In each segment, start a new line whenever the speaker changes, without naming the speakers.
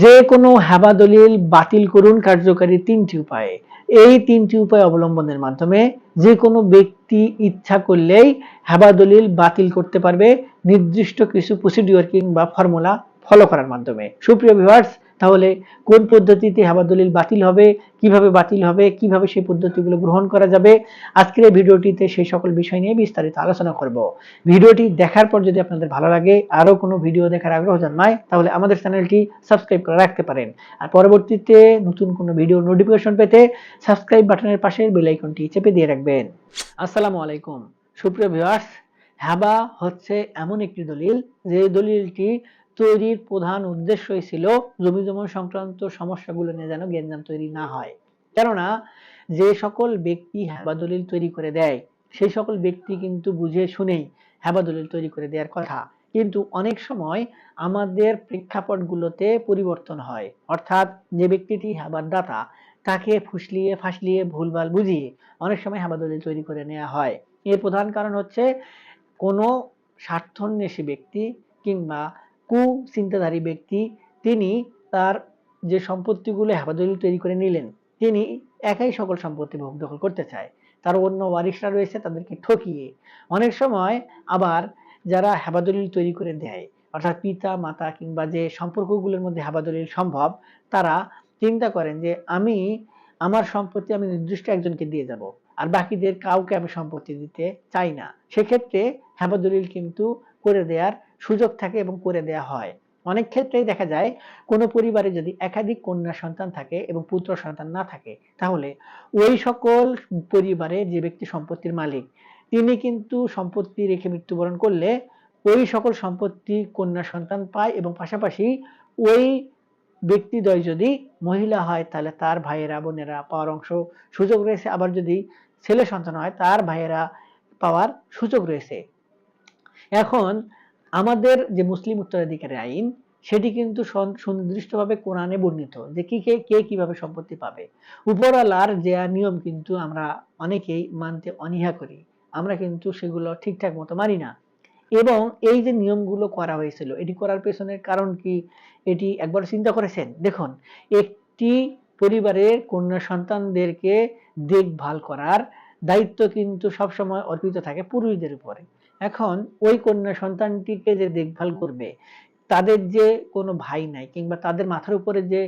যে কোনো হেবা দলিল বাতিল করুন কার্যকারী তিনটি উপায়ে। এই তিনটি উপায় অবলম্বনের মাধ্যমে যে কোনো ব্যক্তি ইচ্ছা করলেই হেবা দলিল বাতিল করতে পারবে নির্দিষ্ট কিছু প্রসিডিওর কিংবা ফর্মুলা ফলো করার মাধ্যমে। সুপ্রিয় ভিউয়ার্স তাহলে কোন পদ্ধতিতে হেবা দলিল বাতিল হবে, কীভাবে বাতিল হবে, কীভাবে সেই পদ্ধতিগুলো গ্রহণ করা যাবে, আজকের এই ভিডিওটিতে সেই সকল বিষয় নিয়ে বিস্তারিত আলোচনা করব। ভিডিওটি দেখার পর যদি আপনাদের ভালো লাগে, আরও কোনো ভিডিও দেখার আগ্রহ জন্মায় তাহলে আমাদের চ্যানেলটি সাবস্ক্রাইব করে রাখতে পারেন। আর পরবর্তীতে নতুন কোনো ভিডিও নোটিফিকেশন পেতে সাবস্ক্রাইব বাটনের পাশের বেল আইকনটি চেপে দিয়ে রাখবেন। আসসালামু আলাইকুম। সুপ্রিয় ভিউয়ার্স হ্যাবা হচ্ছে এমন একটি দলিল যে দলিলটি তৈরির প্রধান উদ্দেশ্যই ছিল জমি জমা সংক্রান্ত সমস্যাগুলো নিয়ে যেন গেঞ্জাম তৈরি না হয়। কেননা যে সকল ব্যক্তি হ্যাবা দলিল তৈরি করে দেয়, সেই সকল ব্যক্তি কিন্তু বুঝে শুনেই হ্যাবা দলিল তৈরি করে দেওয়ার কথা। কিন্তু অনেক সময় আমাদের প্রেক্ষাপটগুলোতে পরিবর্তন হয়। অর্থাৎ যে ব্যক্তিটি হ্যাবার দাতা তাকে ফুসলিয়ে ফাসলিয়ে ভুলভাল বুঝিয়ে অনেক সময় হাবা দলিল তৈরি করে নেওয়া হয়। এর প্রধান কারণ হচ্ছে কোনো স্বার্থন্বেষী ব্যক্তি কিংবা কুচিন্তাধারী ব্যক্তি, তিনি তার যে সম্পত্তিগুলো হেফাজল তৈরি করে নিলেন, তিনি একাই সকল সম্পত্তি ভোগ দখল করতে চায়। তার অন্য ওয়ারিশরা রয়েছে, তাদেরকে ঠকিয়ে। অনেক সময় আবার যারা হেফাদলিল তৈরি করে দেয়, অর্থাৎ পিতা, মাতা কিংবা যে সম্পর্কগুলোর মধ্যে হেফাদলিল সম্ভব, তারা চিন্তা করেন যে, আমি, আমার সম্পত্তি আমি নির্দিষ্ট একজনকে দিয়ে যাব, আর বাকিদের কাউকে আমি সম্পত্তি দিতে চাই না। সেক্ষেত্রে হেফাদলিল কিন্তু করে দেওয়ার সুযোগ থাকে এবং করে দেয়া হয়। অনেক ক্ষেত্রেই দেখা যায়, কোনো পরিবারে যদি একাধিক কন্যা সন্তান থাকে এবং পুত্র সন্তান না থাকে, তাহলে ওই সকল পরিবারে যে ব্যক্তি সম্পত্তির মালিক, তিনি কিন্তু সম্পত্তি রেখে মৃত্যুবরণ করলে ওই সকল সম্পত্তি কন্যা সন্তান পায় এবং পাশাপাশি ওই ব্যক্তিদ্বয় যদি মহিলা হয়, তাহলে তার ভাইয়েরা, বোনেরা পাওয়ার অংশ সুযোগ রয়েছে। আবার যদি ছেলে সন্তান হয়, তার ভাইয়েরা পাওয়ার সুযোগ রয়েছে। এখন আমাদের যে মুসলিম উত্তরাধিকারী আইন, সেটি কিন্তু সুনির্দিষ্টভাবে কোরআনে বর্ণিত যে কি কে কে কীভাবে সম্পত্তি পাবে। উপরওয়ালার যে নিয়ম কিন্তু আমরা অনেকেই মানতে অনীহা করি। আমরা কিন্তু সেগুলো ঠিকঠাক মতো মানি না। এবং এই যে নিয়মগুলো করা হয়েছিল, এটি করার পেছনের কারণ কি? এটি একবার চিন্তা করেছেন? দেখুন, একটি পরিবারের কন্যা সন্তানদেরকে দেখভাল করার দায়িত্ব কিন্তু সবসময় অর্পিত থাকে পুরুষদের উপরে। এখন ওই কন্যা সন্তানটিকে যে দেখভাল করবে, তাদের যে কোনো ভাই নাই কিংবা তাদের মাথার উপরে যে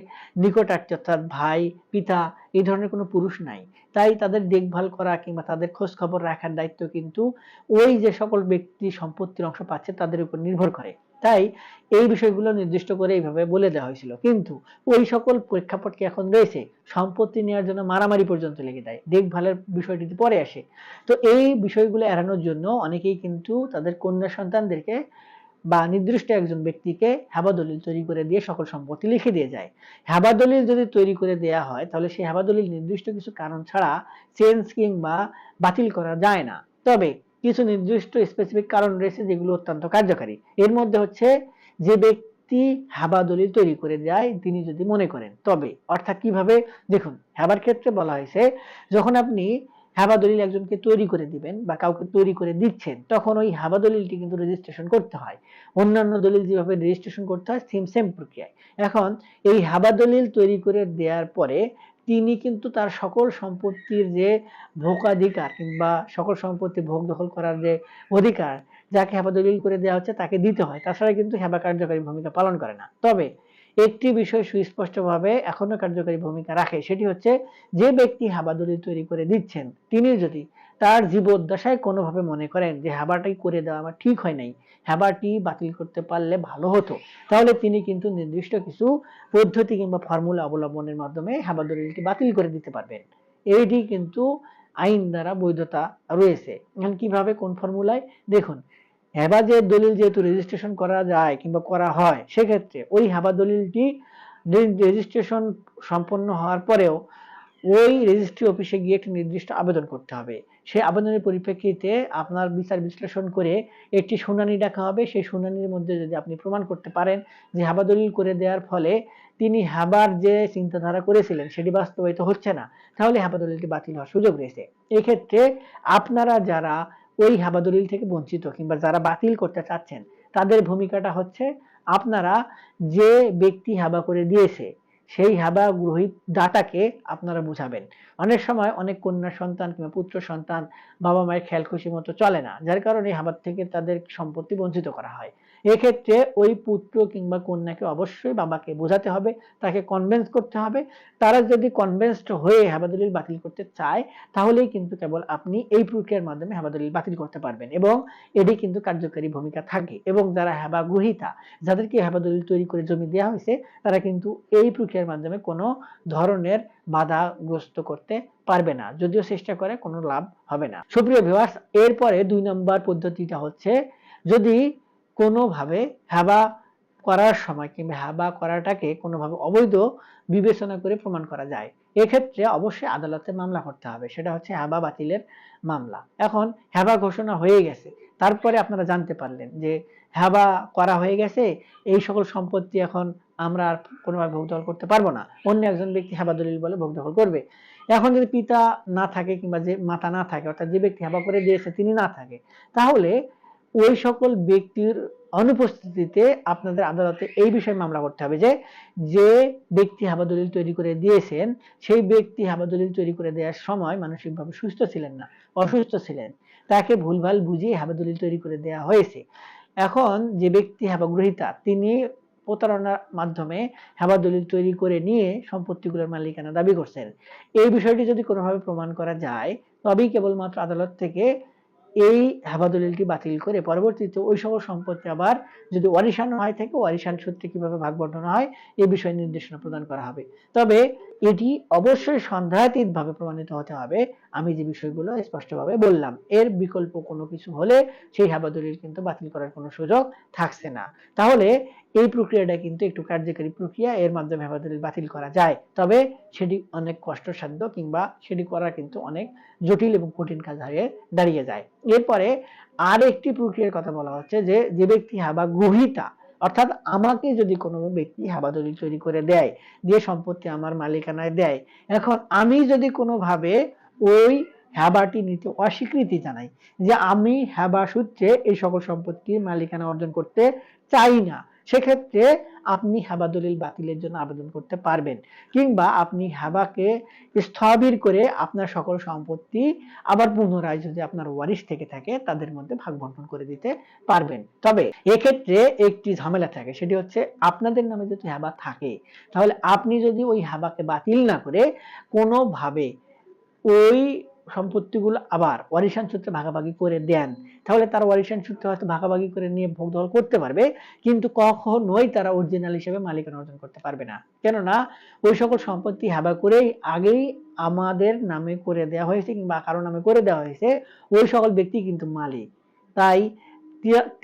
নিকট আছে অর্থাৎ ভাই, পিতা এই ধরনের কোনো পুরুষ নাই, তাই তাদের দেখভাল করা কিংবা তাদের খোঁজ খবর রাখার দায়িত্ব কিন্তু ওই যে সকল ব্যক্তি সম্পত্তির অংশ পাচ্ছে তাদের উপর নির্ভর করে। তাই এই বিষয়গুলো নির্দিষ্ট করে এইভাবে বলে দেওয়া হয়েছিল। কিন্তু ওই সকল প্রেক্ষাপট কি এখন রয়েছে? সম্পত্তি নেওয়ার জন্য মারামারি পর্যন্ত লেগে দেয় দেখভালের বিষয়টি পরে আসে। তো এই বিষয়গুলো এড়ানোর জন্য অনেকেই কিন্তু তাদের কন্যা সন্তানদেরকে বা নির্দিষ্ট একজন ব্যক্তিকে হেবাদলিল তৈরি করে দিয়ে সকল সম্পত্তি লিখে দিয়ে যায়। হেবাদলিল যদি তৈরি করে দেয়া হয়, তাহলে সেই হেবাদলিল নির্দিষ্ট কিছু কারণ ছাড়া চেঞ্জ কিংবা বাতিল করা যায় না। তবে কিছু নির্দিষ্ট স্পেসিফিক কারণ রয়েছে যেগুলো অত্যন্ত কার্যকারী। এর মধ্যে হচ্ছে যে ব্যক্তি হাবা দলিল তৈরি করে যায় তিনি যদি মনে করেন। তবে, অর্থাৎ কীভাবে? দেখুন, হেবার ক্ষেত্রে বলা হয়েছে, যখন আপনি হাবা দলিল একজনকে তৈরি করে দিবেন বা কাউকে তৈরি করে দিচ্ছেন, তখন ওই হাবা দলিলটি কিন্তু রেজিস্ট্রেশন করতে হয়। অন্যান্য দলিল যেভাবে রেজিস্ট্রেশন করতে হয় সেম সেম প্রক্রিয়ায়। এখন, এই হাবা দলিল তৈরি করে দেওয়ার পরে তিনি কিন্তু তার সকল সম্পত্তির যে ভোগাধিকার কিংবা সকল সম্পত্তি ভোগ দখল করার যে অধিকার, যাকে হেবা দলিল করে দেওয়া হচ্ছে, তাকে দিতে হয়। তাছাড়া কিন্তু হেবা কার্যকারী ভূমিকা পালন করে না। তবে একটি বিষয় সুস্পষ্টভাবে এখনও কার্যকারী ভূমিকা রাখে, সেটি হচ্ছে যে ব্যক্তি হেবা দলিল তৈরি করে দিচ্ছেন, তিনি যদি তার জীবদ্দশায় কোনোভাবে মনে করেন যে হাবাটাই করে দেওয়া আমার ঠিক হয় নাই, হ্যাবারটি বাতিল করতে পারলে ভালো হতো। তাহলে তিনি কিন্তু নির্দিষ্ট কিছু পদ্ধতি কিংবা ফর্মুলা অবলম্বনের মাধ্যমে হ্যাবা দলিলটি বাতিল করে দিতে পারবেন। এইটি কিন্তু আইন দ্বারা বৈধতা রয়েছে। এখন কীভাবে কোন ফর্মুলায় দেখুন হেবা যে দলিল যেহেতু রেজিস্ট্রেশন করা যায় কিংবা করা হয়, সেক্ষেত্রে ওই হেবা দলিলটি রেজিস্ট্রেশন সম্পন্ন হওয়ার পরেও ওই রেজিস্ট্রি অফিসে গিয়ে একটি নির্দিষ্ট আবেদন করতে হবে। সেই আবেদনের পরিপ্রেক্ষিতে আপনার বিচার বিশ্লেষণ করে একটি শুনানি ডাকা হবে। সেই শুনানির মধ্যে যদি আপনি প্রমাণ করতে পারেন যে হাবা দলিল করে দেওয়ার ফলে তিনি হাবার যে চিন্তাধারা করেছিলেন সেটি বাস্তবায়িত হচ্ছে না, তাহলে হাবা দলিলটি বাতিল হওয়ার সুযোগ রয়েছে। এক্ষেত্রে আপনারা যারা ওই হাবা দলিল থেকে বঞ্চিত কিংবা যারা বাতিল করতে চাচ্ছেন, তাদের ভূমিকাটা হচ্ছে আপনারা যে ব্যক্তি হাবা করে দিয়েছে সেই হাবা গ্রহী দাতাকে আপনারা বুঝাবেন। অনেক সময় অনেক কন্যা সন্তান কিংবা পুত্র সন্তান বাবা মায়ের খেয়াল খুশি মতো চলে না, যার কারণে হাবার থেকে তাদের সম্পত্তি বঞ্চিত করা হয়। এক্ষেত্রে ওই পুত্র কিংবা কন্যাকে অবশ্যই বাবাকে বোঝাতে হবে, তাকে কনভেন্স করতে হবে। তারা যদি কনভেন্সড হয়ে হেবাদলিল বাতিল করতে চায়, তাহলেই কিন্তু কেবল আপনি এই প্রক্রিয়ার মাধ্যমে হেবাদলিল বাতিল করতে পারবেন এবং এটি কিন্তু কার্যকারী ভূমিকা থাকে এবং যারা হেবা গ্রহিতা, যাদেরকে হেবাদলিল তৈরি করে জমি দেওয়া হয়েছে, তারা কিন্তু এই প্রক্রিয়ার মাধ্যমে কোনো ধরনের বাধাগ্রস্ত করতে পারবে না। যদিও চেষ্টা করে, কোনো লাভ হবে না। সুপ্রিয় ভিউয়ার্স এরপরে দুই নম্বর পদ্ধতিটা হচ্ছে, যদি কোনোভাবে হাবা করার সময় কিংবা হাবা করাটাকে কোনোভাবে অবৈধ বিবেচনা করে প্রমাণ করা যায়। এক্ষেত্রে অবশ্যই আদালতে মামলা করতে হবে। সেটা হচ্ছে হাবা বাতিলের মামলা। এখন হেবা ঘোষণা হয়ে গেছে। তারপরে আপনারা জানতে পারলেন যে হেবা করা হয়ে গেছে, এই সকল সম্পত্তি এখন আমরা আর কোনোভাবে ভোগ দখল করতে পারব না। অন্য একজন ব্যক্তি হেবা দলিল বলে ভোগ দখল করবে। এখন যদি পিতা না থাকে কিংবা যে মাতা না থাকে, অর্থাৎ যে ব্যক্তি হেবা করে দিয়েছে, তিনি না থাকে, তাহলে ওই সকল ব্যক্তির অনুপস্থিতিতে আপনাদের আদালতে এই বিষয়ে মামলা করতে হবে যে যে ব্যক্তি হাবাদলিল তৈরি করে দিয়েছেন, সেই ব্যক্তি হাবাদলিল তৈরি করে দেওয়ার সময় মানসিকভাবে সুস্থ ছিলেন না, অসুস্থ ছিলেন। তাকে ভুলভাল বুঝিয়ে হাবাদলিল তৈরি করে দেওয়া হয়েছে। এখন যে ব্যক্তি হাবাগ্রহিতা তিনি প্রতারণার মাধ্যমে হেবা দলিল তৈরি করে নিয়ে সম্পত্তিগুলোর মালিকানা দাবি করছেন। এই বিষয়টি যদি কোনোভাবে প্রমাণ করা যায়, তবেই কেবলমাত্র আদালত থেকে এই হাবাদলিলটি বাতিল করে পরবর্তীতে ওই সকল সম্পত্তি আবার যদি ওয়ারিশান হয় থাকে, ওয়ারিশান সূত্রে কীভাবে ভাগ বন্টন হয় এই বিষয়ে নির্দেশনা প্রদান করা হবে। তবে এটি অবশ্যই সন্দেহাতীত ভাবে প্রমাণিত হতে হবে। আমি যে বিষয়গুলো স্পষ্টভাবে বললাম, এর বিকল্প কোনো কিছু হলে সেই হেফাদলিল কিন্তু বাতিল করার কোনো সুযোগ থাকছে না। তাহলে এই প্রক্রিয়াটা কিন্তু একটু কার্যকারী প্রক্রিয়া, এর মাধ্যমে হেফাদলিল বাতিল করা যায়। তবে সেটি অনেক কষ্টসাধ্য কিংবা সেটি করা কিন্তু অনেক জটিল এবং কঠিন কাজ হয়ে দাঁড়িয়ে যায়। এরপরে আর একটি প্রক্রিয়ার কথা বলা হচ্ছে যে যে ব্যক্তি হাবা গ্রহিতা অর্থাৎ আমাকে যদি কোনো ব্যক্তি হাবাদুরি তৈরি করে দেয়, দিয়ে সম্পত্তি আমার মালিকানায় দেয়, এখন আমি যদি কোনোভাবে ওই হ্যাবাটি নিতে অস্বীকৃতি জানাই যে আমি হ্যাবা সূত্রে এই সকল সম্পত্তির মালিকানা অর্জন করতে চাই না সেক্ষেত্রে আপনি হাবা দলিল বাতিলের জন্য আবেদন করতে পারবেন। কিংবা আপনি হাবাকে স্থবির করে আপনার সকল সম্পত্তি আবার পুনরায় যদি আপনার ওয়ারিশ থেকে থাকে, তাদের মধ্যে ভাগ বন্টন করে দিতে পারবেন। তবে এক্ষেত্রে একটি ঝামেলা থাকে, সেটি হচ্ছে আপনাদের নামে যদি হাবা থাকে, তাহলে আপনি যদি ওই হাবাকে বাতিল না করে কোনোভাবে ওই সম্পত্তিগুলো আবার ওয়ারিশান সূত্রে ভাগাভাগি করে দেন। তাহলে তারা ওয়ারিশান সূত্রে হয়তো ভাগাভাগি করে নিয়ে ভোগ দখল করতে পারবে, কিন্তু কখনোই তারা অরিজিনাল হিসেবে মালিকানা অর্জন করতে পারবে না। কেননা, ওই সকল সম্পত্তি হাবা করেই আগেই আমাদের নামে করে দেওয়া হয়েছে কিংবা কারও নামে করে দেওয়া হয়েছে, ওই সকল ব্যক্তি কিন্তু মালিক। তাই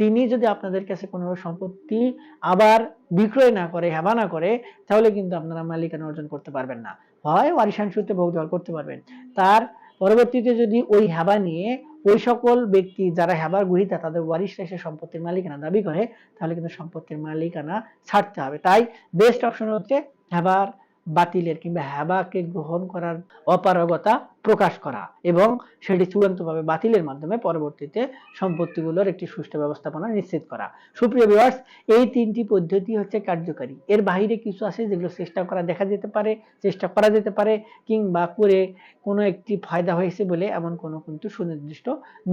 তিনি যদি আপনাদের কাছে কোনো সম্পত্তি আবার বিক্রয় না করে, হেবা না করে, তাহলে কিন্তু আপনারা মালিকানা অর্জন করতে পারবেন না। হয় ওয়ারিশান সূত্রে ভোগ দখল করতে পারবেন। তার পরবর্তীতে যদি ওই হেবা নিয়ে ওই সকল ব্যক্তি যারা হেবার গ্রহীতা তাদের ওয়ারিশরা এসে সম্পত্তির মালিকানা দাবি করে, তাহলে কিন্তু সম্পত্তির মালিকানা ছাড়তে হবে। তাই বেস্ট অপশন হচ্ছে হেবার বাতিলের কিংবা হেবাকে গ্রহণ করার অপারগতা প্রকাশ করা এবং সেটি চূড়ান্তভাবে বাতিলের মাধ্যমে পরবর্তীতে সম্পত্তিগুলোর একটি সুষ্ঠু ব্যবস্থাপনা নিশ্চিত করা। সুপ্রিয় ভিউয়ার্স এই তিনটি পদ্ধতি হচ্ছে কার্যকারী। এর বাইরে কিছু আছে যেগুলো চেষ্টা করা দেখা যেতে পারে, চেষ্টা করা যেতে পারে কিংবা করে কোনো একটি ফায়দা হয়েছে বলে এমন কোনো কিন্তু সুনির্দিষ্ট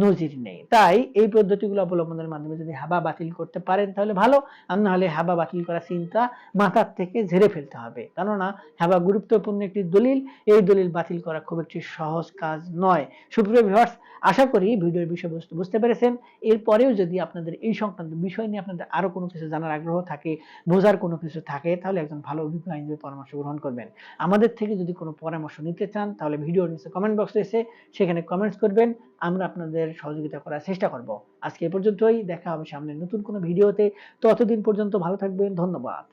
নজির নেই। তাই এই পদ্ধতিগুলো অবলম্বনের মাধ্যমে যদি হাবা বাতিল করতে পারেন তাহলে ভালো, আর নাহলে হাবা বাতিল করার চিন্তা মাথার থেকে ঝেড়ে ফেলতে হবে। কেননা হাবা গুরুত্বপূর্ণ একটি দলিল, এই দলিল বাতিল করা খুব একটি সহজ কাজ নয়। সুপ্রিয় ভিউয়ার্স আশা করি ভিডিওর বিষয়বস্তু বুঝতে পেরেছেন। এরপরেও যদি আপনাদের এই সংক্রান্ত বিষয় নিয়ে আপনাদের আরও কোনো কিছু জানার আগ্রহ থাকে, বোঝার কোনো কিছু থাকে, তাহলে একজন ভালো অভিজ্ঞ আইনজীবী পরামর্শ গ্রহণ করবেন। আমাদের থেকে যদি কোনো পরামর্শ নিতে চান, তাহলে ভিডিওর নিচে কমেন্ট বক্সে এসে সেখানে কমেন্টস করবেন। আমরা আপনাদের সহযোগিতা করার চেষ্টা করব। আজকে এ পর্যন্তই, দেখা হবে সামনে নতুন কোনো ভিডিওতে। ততদিন পর্যন্ত ভালো থাকবেন, ধন্যবাদ।